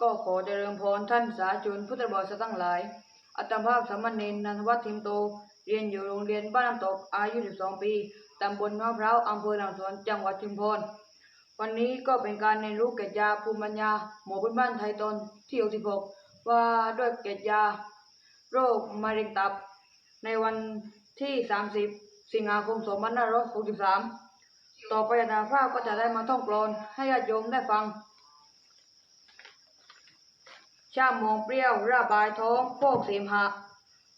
ก็ขอเจริญพรท่านสาธุนพุทธบริษัททั้งหลาย อัตภาพสามเณรนันทวัฒน์ทิมโต เรียนอยู่โรงเรียนบ้านน้ำตกอายุ 12 ปี ตำบลมะพร้าวอำเภอหลังสวน จังหวัดชุมพร วันนี้ก็เป็นการเรียนรู้เกร็ดยาภูมิปัญญา หมอพื้นบ้านไทยตนที่66ว่าด้วยเกร็ดยา โรคมะเร็งตับ ในวันที่ 30 สิงหาคม 2563 ต่อไปอาจารย์ภาพก็จะได้มาท่องกลอนให้ญาติโยมได้ฟัง ชาหมองเปรี้ยวระบายท้องโฟกเสมหะ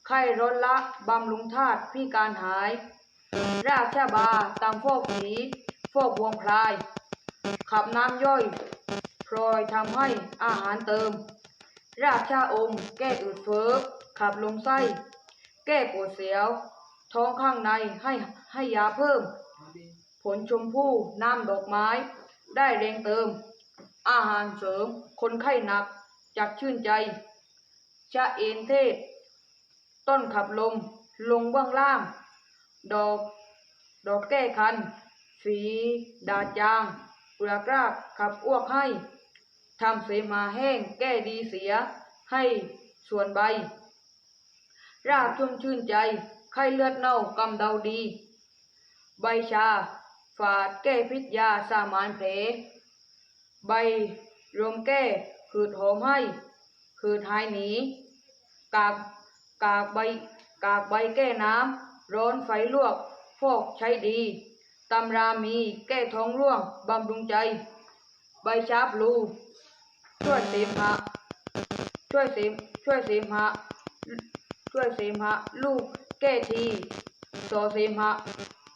ไข้ร้อนละบำรุงธาตุพิการหาย รากชาบาตามโฟกสีโฟกบวงพลาย ขับน้ำย่อยพลอยทำให้อาหารเติม รากชาอม แก้อืดเฟ้อขับลงไส้ แก้ปวดเสียว ท้องข้างในให้ให้ยาเพิ่ม ผลชมพู่น้ำดอกไม้ ได้แรงเติม อาหารเสริมคนไข้หนัก จักชื่นใจชะเอนเทศ ต้นขับลม ลงเบื้องล่าง ดอก ดอกแก้คัน ฝีดาจางเปลือกรากขับอ้วกให้ ทำเสมาแห้งแก้ดีเสีย ให้ส่วนใบ รากชุ่มชื่นใจ ไข้เลือดเน่ากำเดาดี ใบชา ฝาดแก้พิษยาสามานแผลใบรวมแก้ ขืดหอมให้ขืดหายหนี กากกากใบกากใบแก้น้ำร้อนไฟลวกฟอกใช้ดีตำรามีแก้ท้องร่วงบำรุงใจ ใบชาบลู ช่วยเสมหะช่วยเสมช่วยเสมหะช่วยเสมหะลูกแก้ทีสอเสมหะ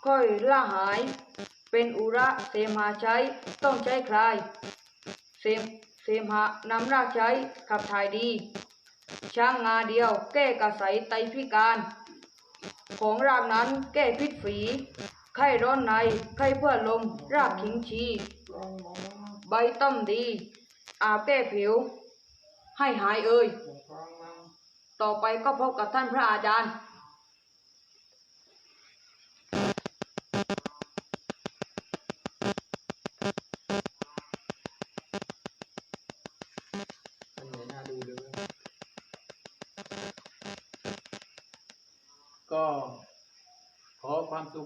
ค่อยล่าหาย เป็นอุระเสมหะใช้ต้องใช้คลายเสม มหะนำรากใช้ขับถ่ายดี ช้างงาเดียวแก้กระใสไตพิการ ของรากนั้นแก้พิษฝี ไข้ร้อนใน ไข้เพื่อลม รากขิงชี ใบต้มดี อาบแก้ผิว ให้หายเอ่ย ต่อไปก็พบกับท่านพระอาจารย์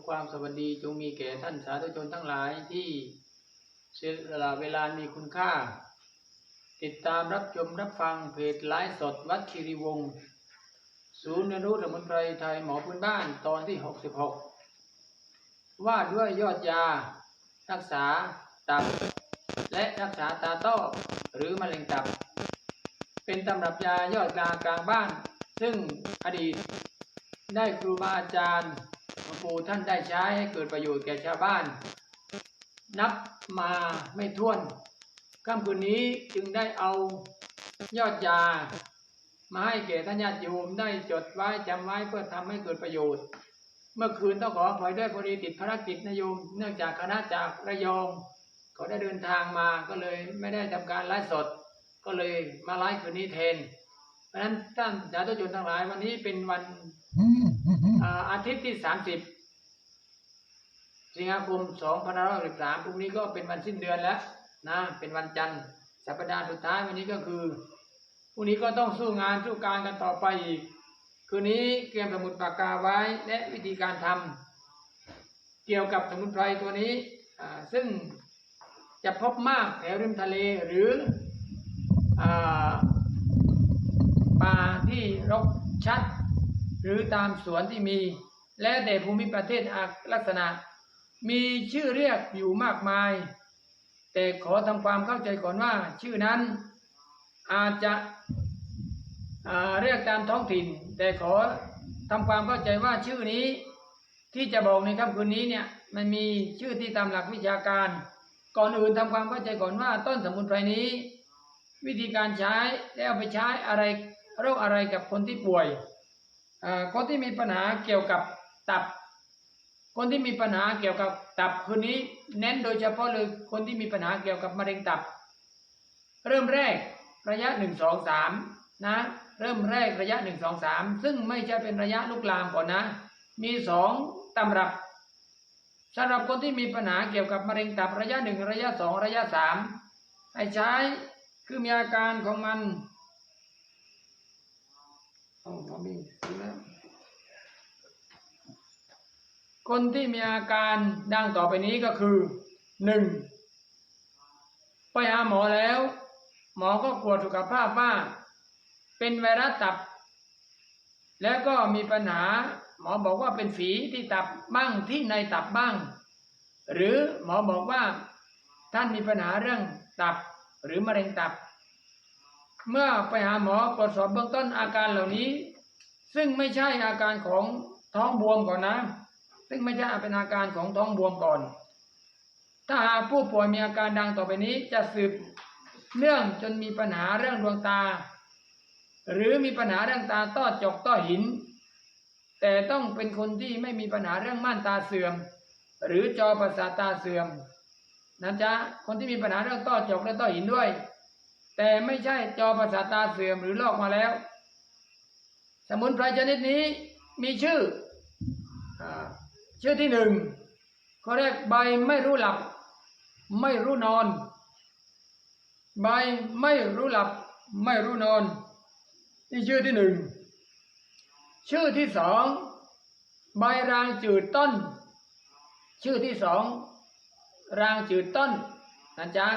ความสวัสดีจงมีแก่ท่านสาธุชนทั้งหลายที่เสียสละเวลามีคุณค่า ติดตามรับชมรับฟังเพจไลฟ์สดวัดคีรีวงศ์ศูนย์เรียนรู้สมุนไพรไทยหมอพื้นบ้านตอนที่ 66 ว่าด้วยยอดยา รักษาตับ และรักษาตาต้อหรือมะเร็งตับ เป็นตำรับยายอดยากลางบ้าน ซึ่งอดีต ได้ครูบาอาจารย์หลวงปู่ท่านได้ใช้ให้เกิดประโยชน์แก่ชาวบ้าน นับมาไม่ถ้วนค่ำคืนนี้จึงได้เอายอดยา มาให้แก่ท่านญาติโยมได้จดไว้จำไว้เพื่อทำให้เกิดประโยชน์ เมื่อคืนต้องขออภัยด้วยพอดีติดภารกิจนายโยม เนื่องจากคณะจากระยองเขาได้เดินทางมาก็เลยไม่ได้ทำการไลฟ์สด ก็เลยมาไลฟ์คืนนี้แทน เพราะฉะนั้นท่านสาธุชนทั้งหลายวันนี้เป็นวัน อาทิตย์ที่30สิบสิงหาคม2563พรุ่งนี้ก็เป็นวันสิ้นเดือนแล้วนะ เป็นวันจันทร์สัปดาห์สุดท้ายวันนี้ก็คือพรุ่งนี้ก็ต้องสู้งานสู้การกันต่อไปอีก คืนนี้เตรียมสมุดปากกาไว้และวิธีการทำเกี่ยวกับสมุนไพรตัวนี้ซึ่งจะพบมากแถวริมทะเลหรืออป่าที่รกชัด หรือตามสวนที่มี และแต่ภูมิประเทศอาลักษณะ มีชื่อเรียกอยู่มากมาย แต่ขอทำความเข้าใจก่อนว่าชื่อนั้นอาจจะเรียกตามท้องถิ่น แต่ขอทำความเข้าใจว่าชื่อนี้ที่จะบอกในค่ำคืนนี้เนี่ยมันมีชื่อที่ตามหลักวิชาการ ก่อนอื่นทำความเข้าใจก่อนว่าต้นสมุนไพรนี้ วิธีการใช้และเอาไปใช้อะไรโรคอะไรกับคนที่ป่วย คนที่มีปัญหาเกี่ยวกับตับ คนที่มีปัญหาเกี่ยวกับตับคืนนี้เน้นโดยเฉพาะเลยคนที่มีปัญหาเกี่ยวกับมะเร็งตับ เริ่มแรกระยะหนึ่งสองสามนะเริ่มแรกระยะหนึ่งสองสามซึ่งไม่ใช่เป็นระยะลุกลามก่อนนะ มีสองตำรับสำหรับคนที่มีปัญหาเกี่ยวกับมะเร็งตับระยะหนึ่งระยะสองระยะสามให้ใช้คือมีอาการของมันอาหมอมี คนที่มีอาการดังต่อไปนี้ก็คือหนึ่งไปหาหมอแล้ว หมอก็กวดสุขภาพว่า เป็นไวรัสตับ แล้วก็มีปัญหาหมอบอกว่าเป็นฝีที่ตับบ้างที่ในตับบ้าง หรือหมอบอกว่าท่านมีปัญหาเรื่องตับหรือมะเร็งตับ เมื่อไปหาหมอตรวจสอบเบื้องต้นอาการเหล่านี้ ซึ่งไม่ใช่อาการของท้องบวมก่อนนะ ซึ่งไม่ใช่เป็นอาการของท้องบวมก่อน ถ้าหากผู้ป่วยมีอาการดังต่อไปนี้จะสืบเนื่องจนมีปัญหาเรื่องดวงตา หรือมีปัญหาเรื่องตาต้อจกต้อหิน แต่ต้องเป็นคนที่ไม่มีปัญหาเรื่องม่านตาเสื่อม หรือจอประสาทตาเสื่อมนะจ๊ะคนที่มีปัญหาเรื่องต้อจกและต้อหินด้วย แต่ไม่ใช่จอประสาทตาเสื่อมหรือลอกมาแล้ว สมุนไพรชนิดนี้มีชื่ออาชื่อที่หนึ่งข้อแรกใบไม่รู้หลับ ไม่รู้นอน ใบไม่รู้หลับ ไม่รู้นอน นี่ชื่อที่หนึ่งชื่อที่สองใบรางจืดต้น ชื่อที่สองรางจืดต้นนะจ๊ะ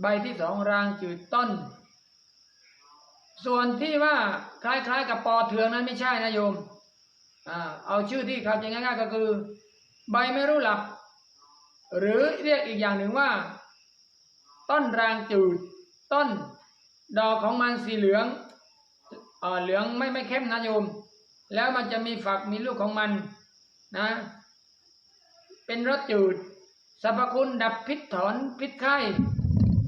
ใบที่สองรางจืดต้น ส่วนที่ว่าคล้ายๆ กับปอเทืองนั้นไม่ใช่นะโยมอเอาชื่อที่เข้าใจง่ายๆก็คือ ใบไม่รู้หลับ หรือเรียกอีกอย่างหนึ่งว่า ต้นรางจืด ต้น ดอกของมันสีเหลืองอ่าเหลืองไม่ไม่เข้มนะโยม แล้วมันจะมีฝักมีลูกของมันนะ เป็นรสจืดสรรพคุณดับพิษถอนพิษไข้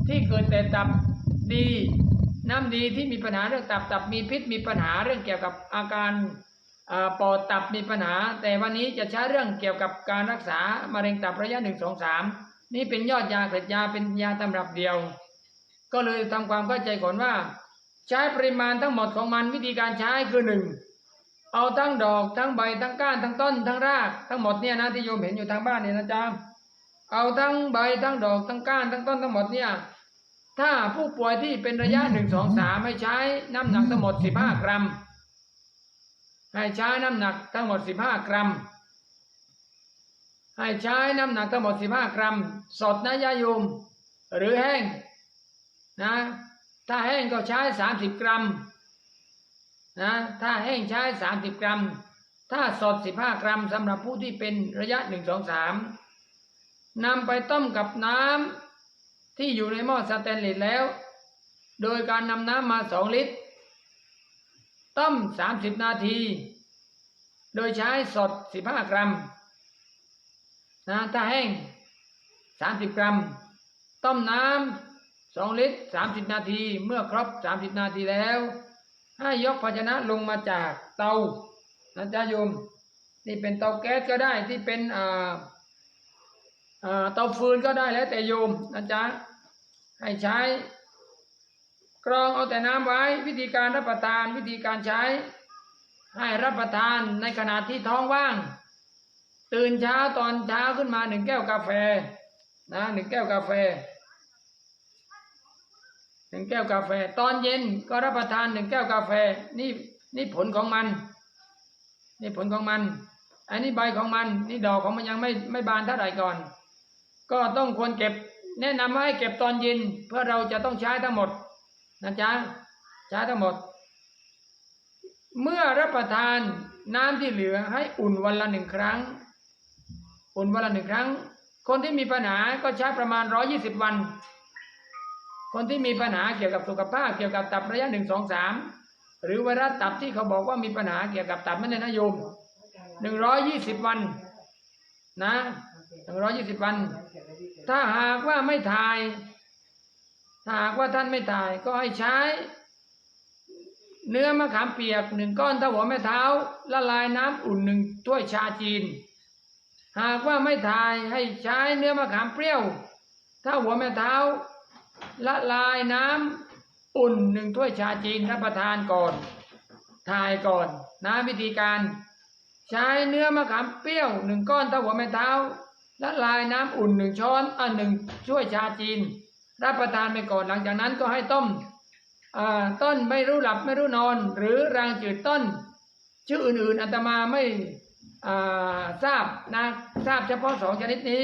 ที่เกิดแต่ตับดี น้ำดีที่มีปัญหาเรื่องตับตับมีพิษมีปัญหาเรื่องเกี่ยวกับอาการปอดตับมีปัญหา แต่วันนี้จะใช้เรื่องเกี่ยวกับการรักษามะเร็งตับระยะหนึ่งสองสามนี่เป็นยอดยาเกล็ดยาเป็นยาตำรับเดียว ก็เลยทำความเข้าใจก่อนว่า ใช้ปริมาณทั้งหมดของมันวิธีการใช้คือหนึ่งเอาทั้งดอกทั้งใบทั้งก้านทั้งต้นทั้งรากทั้งหมดเนี่ยนะที่โยมเห็นอยู่ทางบ้านเนี่ยนะจ๊ะเอาทั้งใบทั้งดอกทั้งก้านทั้งต้นทั้งหมดเนี่ย ถ้าผู้ป่วยที่เป็นระยะหนึ่งสองสามให้ใช้น้ำหนักทั้งหมดสิบห้ากรัม ให้ใช้น้ำหนักทั้งหมดสิบห้ากรัม ให้ใช้น้ำหนักทั้งหมดสิบห้ากรัม สดนะยาโยมหรือแห้งนะถ้าแห้งก็ใช้สามสิบกรัมนะถ้าแห้งใช้สามสิบกรัม ถ้าสดสิบห้ากรัมสำหรับผู้ที่เป็นระยะหนึ่งสองสามนำไปต้มกับน้ำ ที่อยู่ในหม้อสแตนเลสแล้ว โดยการนำน้ำมาสองลิตร ต้มสามสิบนาที โดยใช้สดสิบห้ากรัมนะถ้าแห้งสามสิบกรัม ต้มน้ำสองลิตรสามสิบนาที เมื่อครบสามสิบนาทีแล้ว ให้ยกภาชนะลงมาจากเตานะจ๊ะโยม นี่เป็นเตาแก๊สก็ได้ที่เป็นอ่าอ่าเตาฟืนก็ได้แล้วแต่โยมนะจ๊ะ ให้ใช้กรองเอาแต่น้ำไว้ วิธีการรับประทานวิธีการใช้ ให้รับประทานในขณะที่ท้องว่าง ตื่นเช้าตอนเช้าขึ้นมาหนึ่งแก้วกาแฟนะหนึ่งแก้วกาแฟหนึ่งแก้วกาแฟ ตอนเย็นก็รับประทานหนึ่งแก้วกาแฟนี่นี่ผลของมัน นี่ผลของมัน อันนี้ใบของมัน นี่ดอกของมันยังไม่ไม่บานเท่าไหร่ก่อน ก็ต้องควรเก็บ แนะนำว่าให้เก็บตอนเย็นเพื่อเราจะต้องใช้ทั้งหมดนะจ๊ะใช้ทั้งหมด เมื่อรับประทานน้ำที่เหลือให้อุ่นวันละหนึ่งครั้ง อุ่นวันละหนึ่งครั้ง คนที่มีปัญหาก็ใช้ประมาณร้อยี่สิบวัน คนที่มีปัญหาเกี่ยวกับสุขภาพเกี่ยวกับตับระยะหนึ่งสองสามหรือไวรัสตับที่เขาบอกว่ามีปัญหาเกี่ยวกับตับไม่ได้นะโยมหนึ่งร้อยี่สิบวันนะ หนึ่งร้อยี่สิบวัน ถ้าหากว่าไม่ถ่าย ถ้าหากว่าท่านไม่ถ่าย ก็ให้ใช้ เนื้อมะขามเปียกหนึ่งก้อนเท่าหัวแม่เท้า ละลายน้ำอุ่นหนึ่งถ้วยชาจีน หากว่าไม่ถ่ายให้ใช้เนื้อมะขามเปรี้ยวเท่าหัวแม่เท้า ละลายน้ำอุ่นหนึ่งถ้วยชาจีนรับประทานก่อนถ่ายก่อนนะวิธีการ ใช้เนื้อมะขามเปรี้ยวหนึ่งก้อนเท่าหัวแม่เท้า ละลายน้ำอุ่นหนึ่งช้อนอะหนึ่งช่วยชาจีน รับประทานไปก่อนหลังจากนั้นก็ให้ต้มอ่าต้นไม่รู้หลับไม่รู้นอน หรือรางจืดต้น ชื่ออื่นๆอาตมาไม่อ่าทราบนะทราบเฉพาะสองชนิดนี้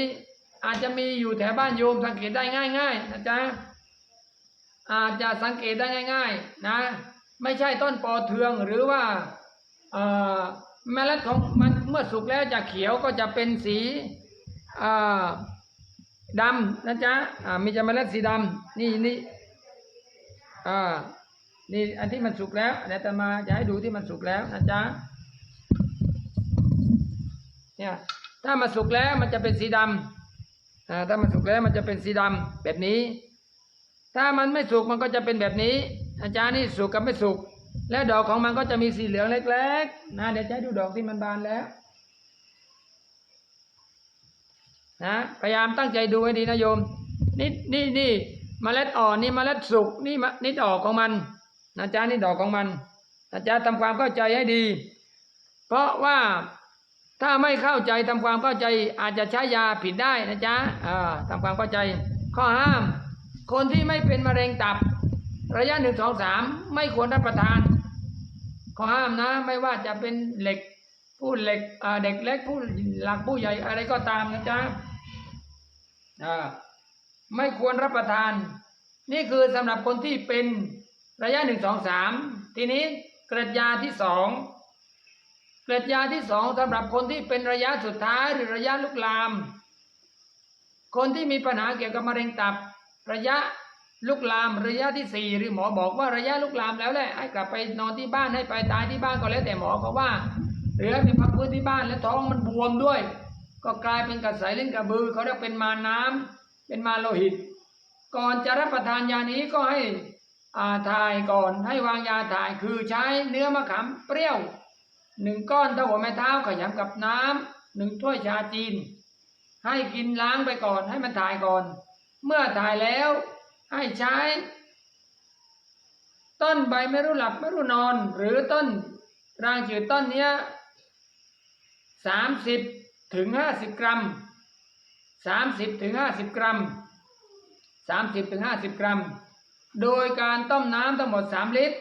อาจจะมีอยู่แถวบ้านโยมสังเกตได้ง่าย ๆ นะจ๊ะอาจจะสังเกตได้ง่าย ๆ นะ ไม่ใช่ต้นปอเทืองหรือว่าเอ่อเมล็ดของมันเมื่อสุกแล้วจะเขียวก็จะเป็นสี ดำนะจ๊ะอ่ามีจะเมล็ดสีดำนี่นี่อ่านี่อันที่มันสุกแล้วเดี๋ยวจะมาจะให้ดูที่มันสุกแล้วนะจ๊ะเนี่ยถ้ามันสุกแล้วมันจะเป็นสีดำอ่าถ้ามันสุกแล้วมันจะเป็นสีดำแบบนี้ ถ้ามันไม่สุกมันก็จะเป็นแบบนี้ อาจารย์นี่สุกกับไม่สุก และดอกของมันก็จะมีสีเหลืองเล็กๆนะเดี๋ยวจะให้ดูดอกที่มันบานแล้ว นะพยายามตั้งใจดูให้ดีนะโยม นี่นี่นี่เมล็ดอ่อนนี่เมล็ดสุกนี่นี่ดอกของมันนะจ๊ะนี่ดอกของมันอาจารย์ทำความเข้าใจให้ดี เพราะว่าถ้าไม่เข้าใจทำความเข้าใจอาจจะใช้ยาผิดได้นะจ๊ะอ่าทำความเข้าใจ ข้อห้าม คนที่ไม่เป็นมะเร็งตับ ระยะหนึ่งสองสามไม่ควรรับประทาน ข้อห้ามนะไม่ว่าจะเป็นเหล็กผู้เหล็กเด็กเล็กผู้หลักผู้ใหญ่อะไรก็ตามนะจ๊ะ ไม่ควรรับประทาน นี่คือสำหรับคนที่เป็นระยะหนึ่งสองสามทีนี้เกร็ดยาที่สองเกร็ดยาที่สองสำหรับคนที่เป็นระยะสุดท้ายหรือระยะลุกลาม คนที่มีปัญหาเกี่ยวกับมะเร็งตับ ระยะลุกลามระยะที่สี่หรือหมอบอกว่าระยะลุกลามแล้วแหละให้กลับไปนอนที่บ้านให้ไปตายที่บ้านก็แล้วแต่หมอเขาว่าหรือให้ไปพักฟื้นที่บ้านแล้วท้องมันบวมด้วย ก็กลายเป็นกระสายลิ้นกระบือเขาเรียกเป็นมาน้ำเป็นมาโลหิต ก่อนจะรับประทานยานี้ก็ให้อาถ่ายก่อนให้วางยาถ่ายคือใช้เนื้อมะขามเปรี้ยวหนึ่งก้อนเท่าหัวแม่เท้าขยำกับน้ำหนึ่งถ้วยชาจีน ให้กินล้างไปก่อนให้มันถ่ายก่อน เมื่อถ่ายแล้วให้ใช้ ต้นใบไม่รู้หลับไม่รู้นอน หรือต้นรางจืดต้นเนี้ยสามสิบ ถึงห้าสิบกรัมสามสิบถึงห้าสิบกรัมสามสิบถึงห้าสิบกรัม โดยการต้มน้ำทั้งหมดสามลิตร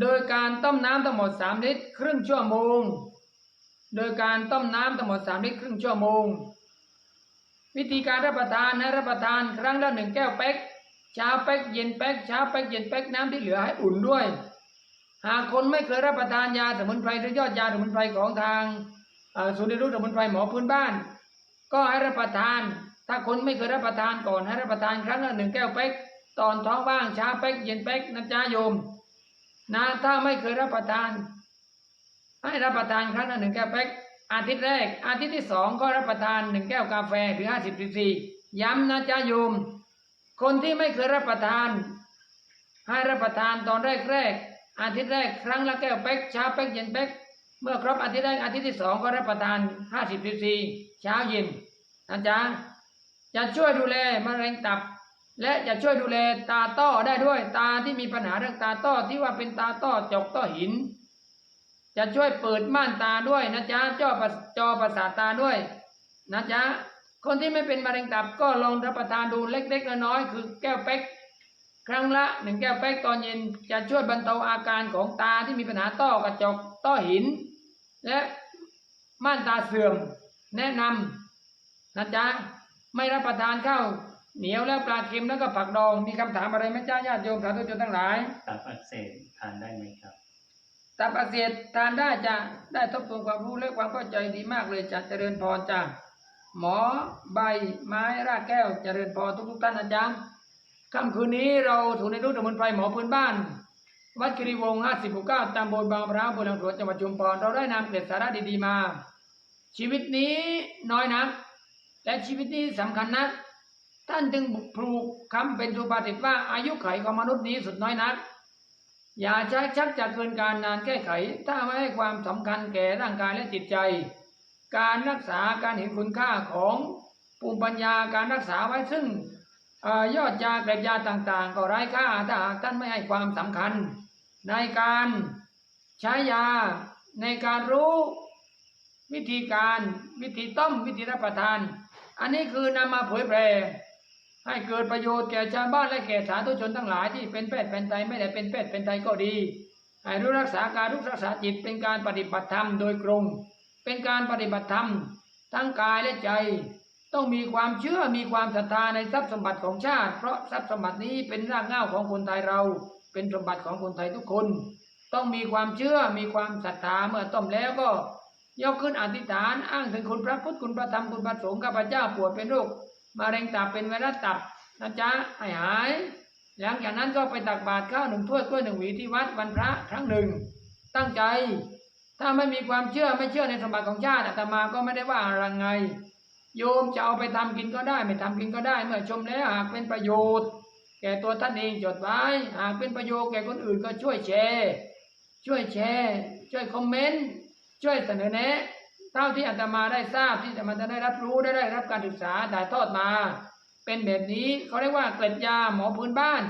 โดยการต้มน้ำทั้งหมดสามลิตร ครึ่งชั่วโมง โดยการต้มน้ำทั้งหมดสามลิตร ครึ่งชั่วโมง วิธีการรับประทานให้รับประทานครั้งละหนึ่งแก้วเป๊กเช้าเป๊กเย็นเป๊กเช้าเป๊กเย็นเป๊กน้ำที่เหลือให้อุ่นด้วย หากคนไม่เคยรับประทานยาสมุนไพรหรือยอดยาสมุนไพรของทาง ศูนย์เรียนรู้สมุนไพรหมอพื้นบ้าน ก็ให้รับประทาน ถ้าคนไม่เคยรับประทานก่อนให้รับประทานครั้งละหนึ่งแก้วเป๊กตอนท้องว่างเช้าเป๊กเย็นเป๊กนะจ๊ะโยม นะถ้าไม่เคยรับประทาน ให้รับประทานครั้งละหนึ่งแก้วเป๊กอาทิตย์แรก อาทิตย์ที่สองก็รับประทานหนึ่งแก้วกาแฟหรือห้าสิบซีซีย้ำนะจ๊ะโยม คนที่ไม่เคยรับประทาน ให้รับประทานตอนแรกแรกๆอาทิตย์แรกครั้งละแก้วเป๊กเช้าเป๊กเย็นเป๊ก เมื่อครบอาทิตย์แรกอาทิตย์ที่สองก็รับประทานห้าสิบซีซีเช้าเย็นนะจ๊ะจะช่วยดูแลมะเร็งตับ และจะช่วยดูแลตาต้อได้ด้วย ตาที่มีปัญหาเรื่องตาต้อที่ว่าเป็นตาต้อจกต้อหิน จะช่วยเปิดม่านตาด้วยนะจ๊ะจอประจอประสาทตาด้วยนะจ๊ะคนที่ไม่เป็นมะเร็งตับก็ลองรับประทานดูเล็กๆน้อยๆคือแก้วเป๊กครั้งละหนึ่งแก้วเป๊กตอนเย็นจะช่วยบรรเทาอาการของตาที่มีปัญหาต้อกระจกต้อหิน และม่านตาเสื่อมแนะนำนะจ๊ะไม่รับประทานข้าวเหนียวและปลาเค็มแล้วก็ผักดองมีคำถามอะไรไหมจ้าญาติโยมสาธุชนทั้งหลายตับอักเสบทานได้ไหมครับตับอักเสบทานได้จ้ะได้ทบทวนความรู้และความเข้าใจดีมากเลยจ้ะเจริญพรจ้ะหมอใบไม้รากแก้วเจริญพรทุกๆท่านอาจารย์ค่ำคืนนี้เราถูกในรุ่นสมุนไพรหมอพื้นบ้าน วัดกิริวงศ์50 9ตำบลบางพร้าวอำเภอหลังจังหวัดชุมพรเราได้นำเกร็ดสาระดีๆมา ชีวิตนี้น้อยนักและชีวิตนี้สำคัญนักท่านจึงปลูกคำเป็นสุภาษิตว่าอายุไขของมนุษย์นี้สุดน้อยนัก อย่าใชักชักจะเกินการนานแก้ไข ถ้าไม่ให้ความสำคัญแก่ร่างกายและจิตใจ การรักษาการเห็นคุณค่าของภูมิปัญญาการรักษาไว้ซึ่ง ยอดยาเกล็ดยาต่างๆ ก็ไร้ค่าถ้าหากท่านไม่ให้ความสำคัญ ในการใช้ยาในการรู้วิธีการวิธีต้มวิธีรับประทาน อันนี้คือนำมาเผยแพร่ให้เกิดประโยชน์แก่ชาวบ้านและแก่สาธุชนทั้งหลายที่เป็นแพทย์เป็นไทยไม่ได้เป็นแพทย์เป็นไทยก็ดีให้รู้รักษาการรู้รักษาจิตเป็นการปฏิบัติธรรมโดยตรงเป็นการปฏิบัติธรรมทั้งกายและใจ ต้องมีความเชื่อมีความศรัทธาในทรัพย์สมบัติของชาติ เพราะทรัพย์สมบัตินี้เป็นรากเหง้าของคนไทยเรา เป็นสมบัติของคนไทยทุกคน ต้องมีความเชื่อมีความศรัทธาเมื่อต้มแล้วก็ยกขึ้นอธิษฐานอ้างถึงคุณพระพุทธคุณพระธรรมคุณพระสงฆ์ข้าพเจ้าปวดเป็นโรคมะเร็งตับเป็นไวรัสตับนะจ๊ะให้หายหลังจากนั้นก็ไปตักบาตรข้าวหนึ่งถ้วยกล้วยหนึ่งหวีที่วัดวันพระครั้งหนึ่ง ตั้งใจ ถ้าไม่มีความเชื่อไม่เชื่อในสมบัติของชาติอาตมาก็ไม่ได้ว่าอะไรไง โยมจะเอาไปทำกินก็ได้ ไม่ทำกินก็ได้ เมื่อชมแล้วหากเป็นประโยชน์ แก่ตัวท่านเองจดไว้หากเป็นประโยชน์แก่คนอื่นก็ช่วยแชร์ ช่วยแชร์ ช่วยคอมเมนต์ช่วยเสนอแนะเท่าที่อาตมาได้ทราบที่อาตมาจะได้รับรู้ได้ได้รับการศึกษาถ่ายทอดมา เป็นแบบนี้เขาเรียกว่าเกล็ดยาหมอพื้นบ้าน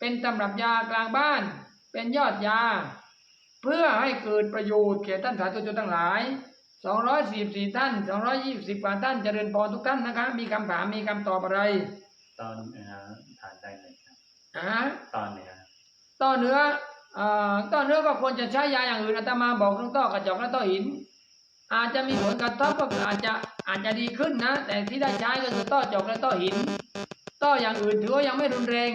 เป็นตำรับยากลางบ้าน เป็นยอดยา เพื่อให้เกิดประโยชน์แก่ท่านสาธุชนทั้งหลาย 244 ท่าน 220 กว่าท่านเจริญพรทุกท่านนะคะ มีคำถามมีคำตอบอะไร ตอนเนื้อทานได้ไหมครับอ่าตอนเนื้อต้อเนื้อเอ่อต้อเนื้อก็ควรจะใช้ยาอย่างอื่นอาตมาบอกเรื่องต้อกระจกและต้อหิน อาจจะมีผลกระทบก็คืออาจจะอาจจะดีขึ้นนะ แต่ที่ได้ใช้ก็คือต้อจกและต้อหิน ต้ออย่างอื่นถือว่ายังไม่รุนแรง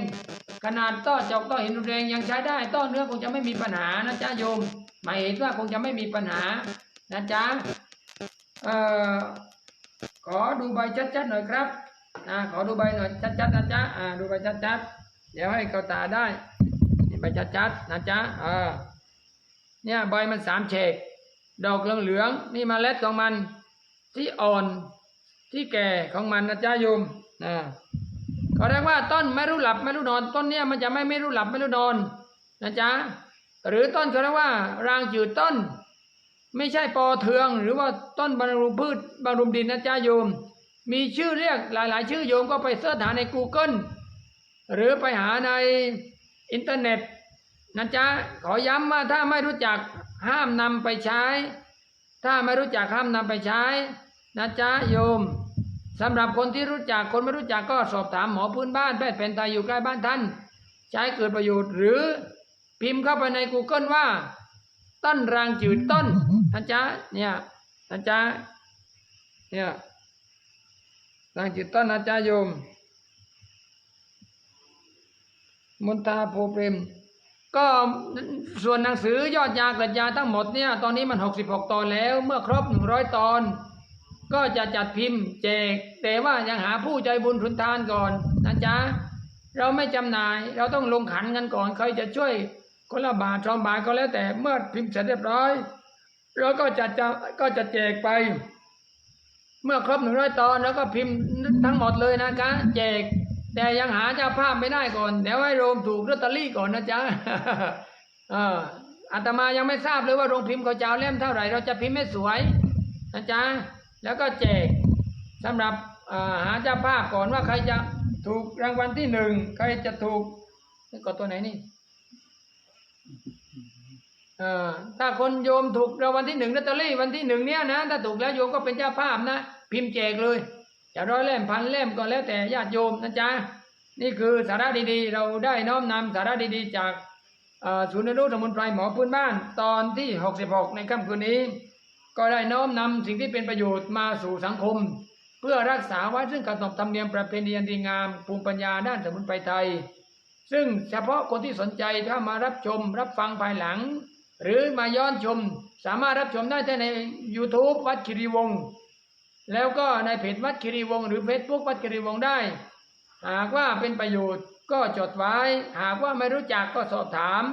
ขนาดต้อจกต้อหินรุนแรงยังใช้ได้ ต้อเนื้อคงจะไม่มีปัญหานะจ๊ะโยม หมายเหตุว่าคงจะไม่มีปัญหานะจ๊ะเอ่อ ขอดูใบชัดๆหน่อยครับนะขอดูใบหน่อยชัดๆนะจ๊ะอ่าดูใบชัดๆเดี๋ยวให้เขาตาได้ใบชัดๆนะจ๊ะเออเนี่ยใบมันสามเฉกดอกเหลืองๆนี่มเมล็ดของมันที่อ่อนที่แก่ของมันนะจ๊ะโยมนะเขาเรียกว่าต้นไม่รู้หลับไม่รู้นอน ต้นเนี่ยมันจะไม่ไม่รู้หลับไม่รู้นอนนะจ๊ะหรือต้นเขาเรียกว่ารางจืดต้น ไม่ใช่ปอเทือง หรือว่าต้นบำรุงพืชบำรุงดินนะจ๊ะโยม มีชื่อเรียกหลาย ๆ ชื่อโยมก็ไปเสิร์ชหาใน Google หรือไปหาในอินเทอร์เน็ตนะจ๊ะขอย้ำว่าถ้าไม่รู้จักห้ามนำไปใช้ ถ้าไม่รู้จักห้ามนำไปใช้นะจ๊ะโยมสำหรับคนที่รู้จักคนไม่รู้จักก็สอบถามหมอพื้นบ้านแพทย์แผนไทยอยู่ใกล้บ้านท่าน ใช้เกิดประโยชน์หรือพิมพ์เข้าไปใน Google ว่า ต้นรางจืดต้นนะจ๊ะเนี่ยนะจ๊ะเนี่ยรางจืดต้นนะจ๊ะโยมมนตาโพเปรมก็ส่วนหนังสือยอดยากระยาทั้งหมดเนี่ยตอนนี้มัน 66 ตอนแล้ว เมื่อครบ 100 ตอน ก็จะจัดพิมพ์แจก แต่ว่ายังหาผู้ใจบุญทุนทานก่อนนะจ๊ะ เราไม่จำหน่าย เราต้องลงขันกันก่อนใครจะช่วย คนละบาทสองบาทก็แล้วแต่เมื่อพิมพ์เสร็จเรียบร้อยเราก็จะจะก็จะแจกไป เมื่อครบหนึ่งร้อยตอนแล้วก็พิมพ์ทั้งหมดเลยนะคะแจก แต่ยังหาเจ้าภาพไม่ได้ก่อน เดี๋ยวให้โรงถูกลอตเตอรี่ก่อนนะจ๊ะอออาตมายังไม่ทราบเลยว่าโรงพิมพ์เขาจะเอาเล่มเท่าไหร่ เราจะพิมพ์ให้สวยนะจ๊ะแล้วก็แจกสำหรับหาเจ้าภาพก่อนว่าใครจะถูกรางวัลที่หนึ่งใครจะถูกกดตัวไหนนี่ ถ้าคนโยมถูกรางวัลที่หนึ่งลอตเตอรี่วันที่หนึ่งเนี้ยนะถ้าถูกแล้วโยมก็เป็นเจ้าภาพนะ พิมพ์แจกเลยจะร้อยเล่มพันเล่มก็แล้วแต่ญาติโยมนะจ๊ะนี่คือสาระดีๆ เราได้น้อมนำสาระดีๆ จากศูนย์นรู้สมุนไพรหมอพื้นบ้านตอนที่ 66 ในค่ำคืนนี้ ก็ได้น้อมนำสิ่งที่เป็นประโยชน์มาสู่สังคม เพื่อรักษาไว้ซึ่งการตอบธรรมเนียมประเพณีอันดีงามภูมิปัญญาด้านสมุนไพรไทย ซึ่งเฉพาะคนที่สนใจถ้ามารับชมรับฟังภายหลัง หรือมาย้อนชมสามารถรับชมได้ที่ใน YouTube วัดคิรีวงศ์แล้วก็ในเพจวัดคิรีวงศ์หรือเฟซบุ๊กวัดคิรีวงศ์ได้ หากว่าเป็นประโยชน์ก็จดไว้ หากว่าไม่รู้จักก็สอบถาม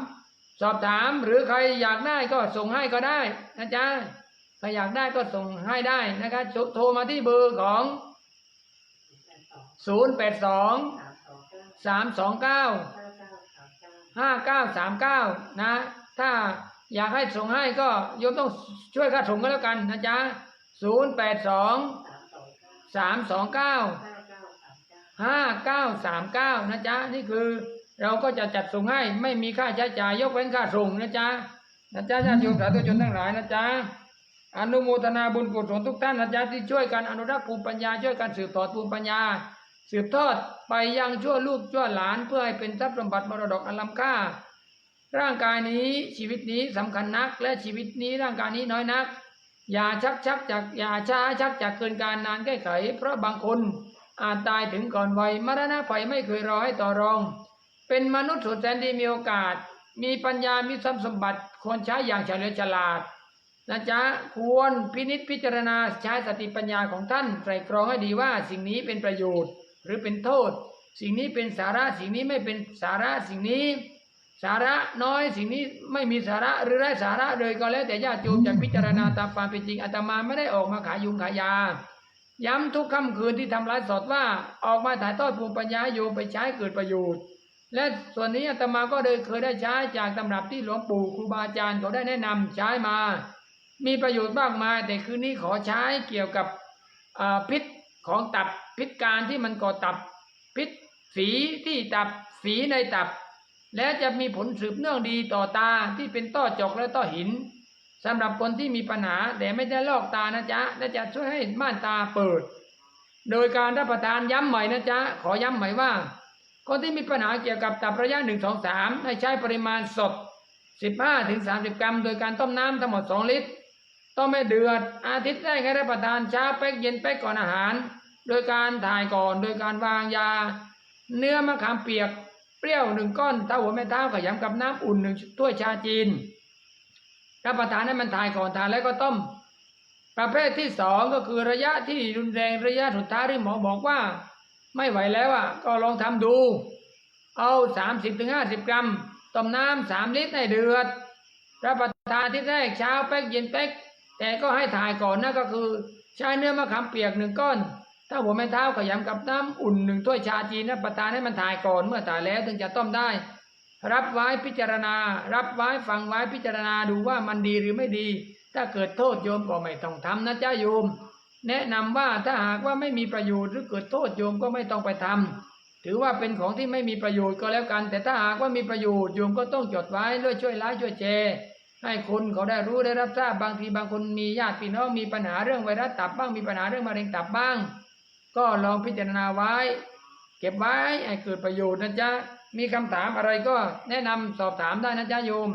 สอบถามหรือใครอยากได้ก็ส่งให้ก็ได้นะจ๊ะใครอยากได้ก็ส่งให้ได้นะครับโทรมาที่เบอร์ของ 0 8 2 3 2 9ห้าเก้าสามเก้านะ ถ้า อยากให้ส่งให้ก็โยมต้องช่วยค่าส่งก็แล้วกันนะจ๊ะศูนย์แปดสองสามสองเก้าห้าเก้าสามเก้านะจ๊ะนี่คือเราก็จะจัดส่งให้ไม่มีค่าใช้จ่ายยกเว้นค่าส่งนะจ๊ะนะจ๊ะญาติโยมสาธุชนทั้งหลายนะจ๊ะอนุโมทนาบุญกุศลทุกท่านนะจ๊ะที่ช่วยกันอนุรักษ์ภูมิปัญญาช่วยกันสืบทอดภูมิปัญญา สืบทอดไปยังชั่วลูกชั่วหลานเพื่อให้เป็นทรัพย์สมบัติมรดกอันล้ำค่า ร่างกายนี้ชีวิตนี้สำคัญนัก และชีวิตนี้ร่างกายนี้น้อยนัก อย่าชักชักจากอย่าช้าชักจากเกินการนานแก้ไข เพราะบางคนอาจตายถึงก่อนวัยมรณะภัยไม่เคยรอให้ต่อรอง เป็นมนุษย์สุดแสนดีมีโอกาส มีปัญญามีทรัพย์สมบัติควรใช้อย่างเฉลียวฉลาดนะจ๊ะควรพินิษพิจารณาใช้สติปัญญาของท่านไตรตรองให้ดีว่าสิ่งนี้เป็นประโยชน์หรือเป็นโทษ สิ่งนี้เป็นสาระสิ่งนี้ไม่เป็นสาระสิ่งนี้ สาระน้อยสิ่งนี้ไม่มีสาระหรือไร้สาระเลยก็แล้วแต่ญาติโยมจะพิจารณาตามความเป็นจริงอาตมาไม่ได้ออกมาขายยุงขายยา ย้ำทุกค่ำคืนที่ทำไลฟ์สดว่าออกมาถ่ายทอดภูมิปัญญาโยมไปใช้เกิดประโยชน์ และส่วนนี้อาตมาก็เลยเคยได้ใช้จากตำรับที่หลวงปู่ครูบาอาจารย์เขาได้แนะนำใช้มา มีประโยชน์มากมายแต่คืนนี้ขอใช้เกี่ยวกับพิษของตับพิษการที่มันก่อตับพิษฝีที่ตับฝีในตับ และจะมีผลสืบเนื่องดีต่อตาที่เป็นต้อจอกและต้อหินสำหรับคนที่มีปัญหาแต่ไม่ได้ลอกตานะจ๊ะและจะช่วยให้ม่านตาเปิด โดยการรับประทานย้ำใหม่นะจ๊ะขอย้ำใหม่ว่า คนที่มีปัญหาเกี่ยวกับตับระยะหนึ่งสองสามให้ใช้ปริมาณสด 15ถึง30 กรัม โดยการต้มน้ำทั้งหมด 2 ลิตร ต้มให้เดือด อาทิตย์แรกให้รับประทานเช้าเป๊กเย็นเป๊กก่อนอาหาร โดยการถ่ายก่อน โดยการวางยา เนื้อมะขามเปียก เปรี้ยวหนึ่งก้อนเต้าหัวแม่เท้าขยำกับน้ำอุ่นหนึ่งถ้วยชาจีนรับประทานให้มันถ่ายก่อนทานแล้วก็ต้ม ประเภทที่สองก็คือระยะที่รุนแรงระยะสุดท้ายที่หมอบอกว่า ไม่ไหวแล้วอะ ก็ลองทำดู เอาสามสิบถึงห้าสิบกรัมต้มน้ำสามลิตรให้เดือดรับประทานที่แรกเช้าเป๊กเย็นเป๊กแต่ก็ให้ถ่ายก่อนนะก็คือ ใช้เนื้อมะขามเปียกหนึ่งก้อน ถ้าหัวแม่เท้าขยำกับน้ำอุ่นหนึ่งถ้วยชาจีนรับประทานให้มันถ่ายก่อนเมื่อถ่ายแล้วถึงจะต้มได้ รับไว้พิจารณา รับไว้ฟังไว้พิจารณาดูว่ามันดีหรือไม่ดี ถ้าเกิดโทษโยมก็ไม่ต้องทำนะจ้าโยม แนะนำว่าถ้าหากว่าไม่มีประโยชน์หรือเกิดโทษโยมก็ไม่ต้องไปทำถือว่าเป็นของที่ไม่มีประโยชน์ก็แล้วกัน แต่ถ้าหากว่ามีประโยชน์โยมก็ต้องจดไว้ด้วยช่วยไลค์ช่วยแชร์ให้คนเขาได้รู้ได้รับทราบบางทีบางคนมีญาติพี่น้องมีปัญหาเรื่องไวรัสตับบ้างมีปัญหาเรื่องมะเร็งตับบ้าง ก็ลองพิจารณาไว้ เก็บไว้ให้เกิดประโยชน์นะจ๊ะ มีคำถามอะไรก็แนะนำสอบถามได้นะจ๊ะโยม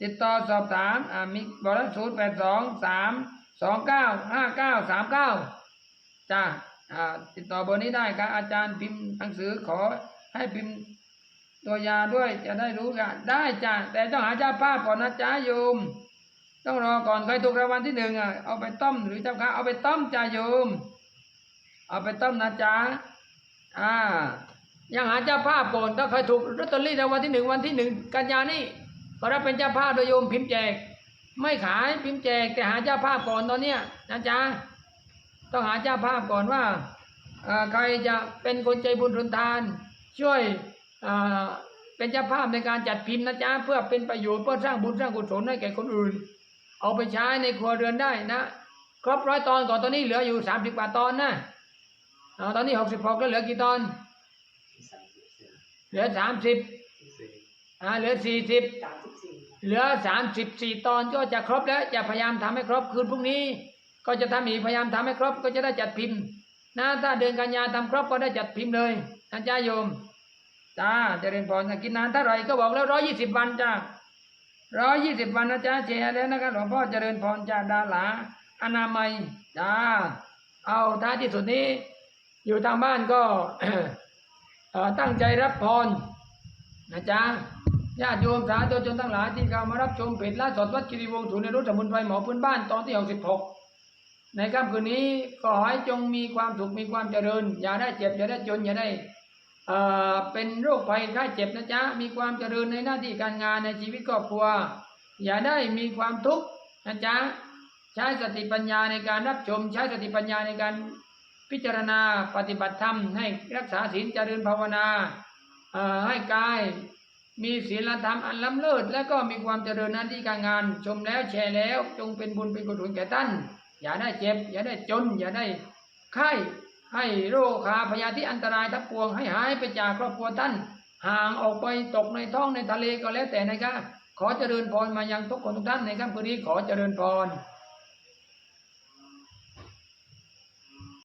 ติดต่อสอบถามอ่ามีบริษัทศูนย์แปดสองสามสองเก้าห้าเก้าสามเก้าจ้าอ่าติดต่อเบอร์นี้ได้ครับอาจารย์พิมพ์หนังสือขอให้พิมพ์ตัวยาด้วยจะได้รู้กันได้จ้าแต่ต้องหาเจ้าภาพก่อนนะจ๊ะโยม ต้องรอก่อนใครถูกรางวัลที่หนึ่งอะเอาไปต้มหรือเจ้าค้าเอาไปต้มจ้าโยม เอาไปต้มนะจ๊ะอ่ายังหาเจ้าภาพก่อนถ้าใครถูกลอตเตอรี่รางวัลที่หนึ่งวันที่หนึ่งกันยานี่ก็รับเป็นเจ้าภาพโดยโยมพิมพ์แจก ไม่ขายพิมพ์แจกแต่หาเจ้าภาพก่อนตอนเนี้ยนะจ๊ะต้องหาเจ้าภาพก่อนว่าอ่อใครจะเป็นคนใจบุญทุนทาน ช่วยอ่อเป็นเจ้าภาพในการจัดพิมพ์นะจ๊ะเพื่อเป็นประโยชน์เพื่อสร้างบุญสร้างกุศลให้แก่คนอื่น เอาไปใช้ในครัวเรือนได้นะ ครบร้อยตอนก่อนตอนนี้เหลืออยู่สามสิบกว่าตอนนะเอาตอนนี้หกสิบหกแล้วเหลือกี่ตอน เหลือสามสิบอ่าเหลือสี่สิบเหลือสามสิบสี่ตอนก็จะครบแล้วจะพยายามทำให้ครบคืนพรุ่งนี้ ก็จะทำอีกพยายามทำให้ครบก็จะได้จัดพิมพ์นะถ้าเดือนกันยาทำครบก็ได้จัดพิมพ์เลยนะจ้าโยมจ้าเจริญพรนะกินนานเท่าไหร่ก็บอกแล้วร้อยยี่สิบวันจ้า ร้อยยี่สิบวันนะจ้าเชียร์แล้วนะครับหลวงพ่อเจริญพรจ้าดาหลาอนามัยจ้าเอาท้ายที่สุดนี้ อยู่ทางบ้านก็ตั้งใจรับพรนะจ๊ะญาติโยมสาธุชนทั้งหลายที่เข้ามารับชมเพจล่าสดวัดคิริวงศ์ศูนย์ในรุ่นสมุนไพรหมอพื้นบ้านตอนที่66ในค่ำคืนนี้ก็ขอให้จงมีความสุขมีความเจริญ อย่าได้เจ็บอย่าได้จนอย่าได้ เอ่อเป็นโรคภัยไข้เจ็บนะจ๊ะ มีความเจริญในหน้าที่การงานในชีวิตครอบครัว อย่าได้มีความทุกข์นะจ๊ะ ใช้สติปัญญาในการรับชม ใช้สติปัญญาในการพิจารณาปฏิบัติธรรม ให้รักษาศีลเจริญภาวนาเอ่อให้กาย มีศีลธรรมอันล้ำเลิศและก็มีความเจริญหน้าที่การงาน ชมแล้วแชร์แล้ว จงเป็นบุญเป็นกุศลแก่ท่านอย่าได้เจ็บ อย่าได้จน อย่าได้ไข้ ให้โรคขาพยาธิอันตรายทั้งปวง ให้หายไปจากครอบครัวท่าน ห่างออกไปตกในท้องในทะเลก็แล้วแต่นะครับขอเจริญพรมายังทุกคนทุกท่านในค่ำคืนนี้ขอเจริญพร